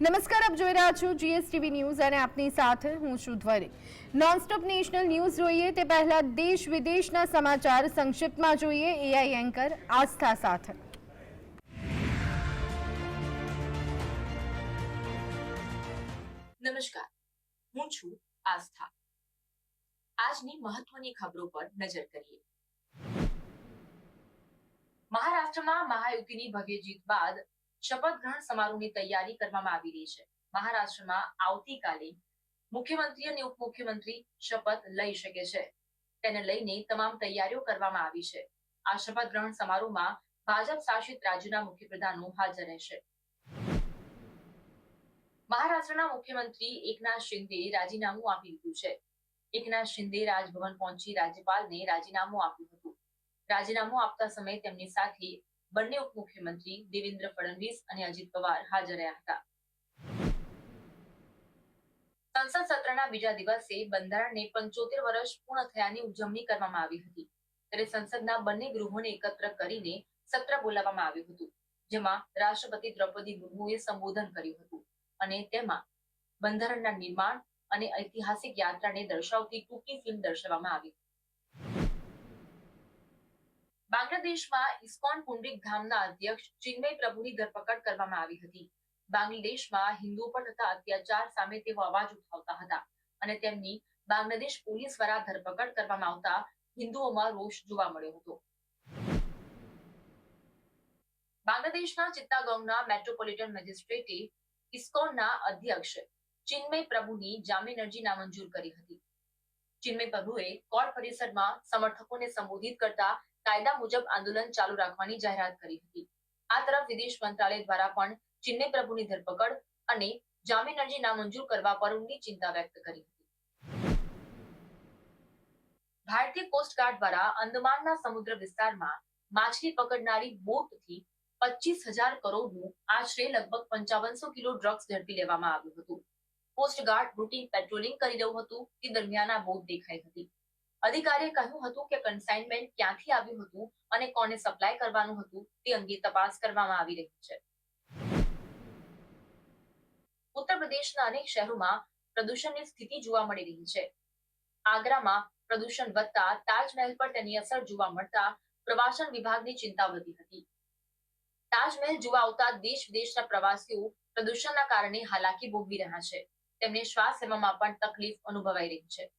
નમસ્કાર, આપ જોઈ રહ્યા છો જીએસટીવી ન્યૂઝ અને આપની સાથે હું છું ધ્વરી નોનસ્ટોપ નેશનલ ન્યૂઝ જોઈએ તે પહેલા દેશ વિદેશના સમાચાર સંક્ષિપ્તમાં જોઈએ. એઆઈ એન્કર આસ્થા સાથે. નમસ્કાર, હું છું આસ્થા. આજની મહત્વની ખબરો પર નજર કરીએ. મહારાષ્ટ્રમાં મહાયુતિની ભવ્ય જીત બાદ શપથ ગ્રહણ સમારોહની તૈયારી કરવામાં આવી રહી છે. મહારાષ્ટ્રમાં આવતીકાલે મુખ્યમંત્રી અને ઉપમુખ્યમંત્રી શપથ લઈ શકે છે. તેને લઈને તમામ તૈયારીઓ કરવામાં આવી છે. આ શપથ ગ્રહણ સમારોહમાં ભાજપ શાસિત રાજ્યના મુખ્યપ્રધાનો હાજર રહેશે. મહારાષ્ટ્રના મુખ્યમંત્રી એકનાથ શિંદે રાજીનામું આપી દીધું છે. એકનાથ શિંદે રાજભવન પહોંચી રાજ્યપાલને રાજીનામું આપ્યું હતું. રાજીનામું આપતા સમયે તેમની સાથે બંને ઉપમુખ્યમંત્રી દેવેન્દ્ર ફડણવીસ અને અજીત પવાર હાજર રહ્યા હતા. સંસદ સત્રના બીજા દિવસે બંધારણને પંચોતેર વર્ષ પૂર્ણ થયાની ઉજવણી કરવામાં આવી હતી. ત્યારે સંસદના બંને ગૃહોને એકત્ર કરીને સત્ર બોલાવવામાં આવ્યું હતું, જેમાં રાષ્ટ્રપતિ દ્રૌપદી મુર્મુએ સંબોધન કર્યું હતું અને તેમાં બંધારણના નિર્માણ અને ઐતિહાસિક યાત્રાને દર્શાવતી ટૂંકી ફિલ્મ દર્શાવવામાં આવી બાંગ્લાદેશમાં ઇસ્કોન પુંડિક ધામના અધ્યક્ષ ચિન્મય પ્રભુની ધરપકડ કરવામાં આવી હતી. બાંગ્લાદેશમાં હિન્દુ પર થતા અત્યાચાર સામે તેઓ અવાજ ઉઠાવતા હતા અને તેમની બાંગ્લાદેશ પોલીસ દ્વારા ધરપકડ કરવામાં આવતા હિન્દુઓમાં રોષ જોવા મળ્યો હતો. બાંગ્લાદેશના ચિત્તાગોંગના મેટ્રોપોલિટન મેજિસ્ટ્રેટે ઇસ્કોનના અધ્યક્ષ ચિન્મય પ્રભુની જામીન અરજી નામંજૂર કરી હતી. ચિન્મય પ્રભુએ કોર્ટ પરિસરમાં સમર્થકોને સંબોધિત કરતા કાયદા મુજબ આંદોલન ચાલુ રાખવાની જાહેરાત કરી હતી. આ તરફ વિદેશ મંત્રાલય દ્વારા પણ ચિન્મય પ્રભુની ધરપકડ અને જામીન અરજી નામંજૂર કરવા પર ઊંડી ચિંતા વ્યક્ત કરી હતી. ભારતીય કોસ્ટગાર્ડ દ્વારા અંદમાનના સમુદ્ર વિસ્તારમાં માછલી પકડનારી બોટથી પચીસ હજાર કરોડનું આશરે લગભગ પંચાવનસો કિલો ડ્રગ્સ ઝડપી લેવામાં આવ્યું હતું. કોસ્ટગાર્ડ રૂટીન પેટ્રોલિંગ કરી રહ્યું હતું. તે દરમિયાન આ બોટ દેખાઈ હતી. અધિકારીએ કહ્યું હતું કે કન્સાઇનમેન્ટ ક્યાંથી આવ્યું હતું અને કોને સપ્લાય કરવાનું હતું તે અંગે તપાસ કરવામાં આવી રહી છે. ઉત્તર પ્રદેશના અનેક શહેરોમાં પ્રદૂષણની સ્થિતિ જોવા મળી રહી છે. આગ્રામાં પ્રદૂષણ વધતા તાજમહેલ પર તેની અસર જોવા મળતા પ્રવાસન વિભાગની ચિંતા વધી હતી. તાજમહેલ જોવા આવતા દેશ વિદેશના પ્રવાસીઓ પ્રદૂષણના કારણે હાલાકી ભોગવી રહ્યા છે. તેમને શ્વાસ લેવામાં પણ તકલીફ અનુભવાઈ રહી છે.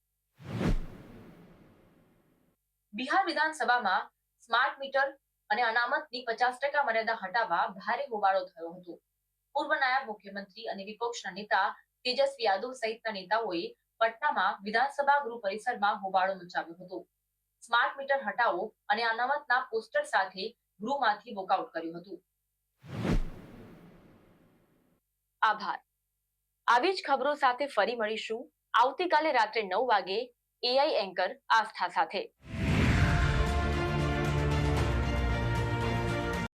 બિહાર વિધાનસભામાં સ્માર્ટ મીટર અને અનામતની પચાસ ટકા મર્યાદા હટાવવા ભારે હોબાળો થયો હતો. પૂર્વ નાયબ મુખ્યમંત્રી અને વિપક્ષના નેતા તેજસ્વી યાદવ સહિતના નેતાઓએ પટનામાં વિધાનસભા ગૃહ પરિસરમાં હોબાળો મચાવ્યો હતો. સ્માર્ટ મીટર હટાવો અને અનામતના પોસ્ટર સાથે ગૃહમાંથી વોકઆઉટ કર્યું હતું. આભાર. આવી જ ખબરો સાથે ફરી મળીશું. આવતીકાલે રાત્રે નવ વાગે એઆઈ એન્કર આસ્થા સાથે.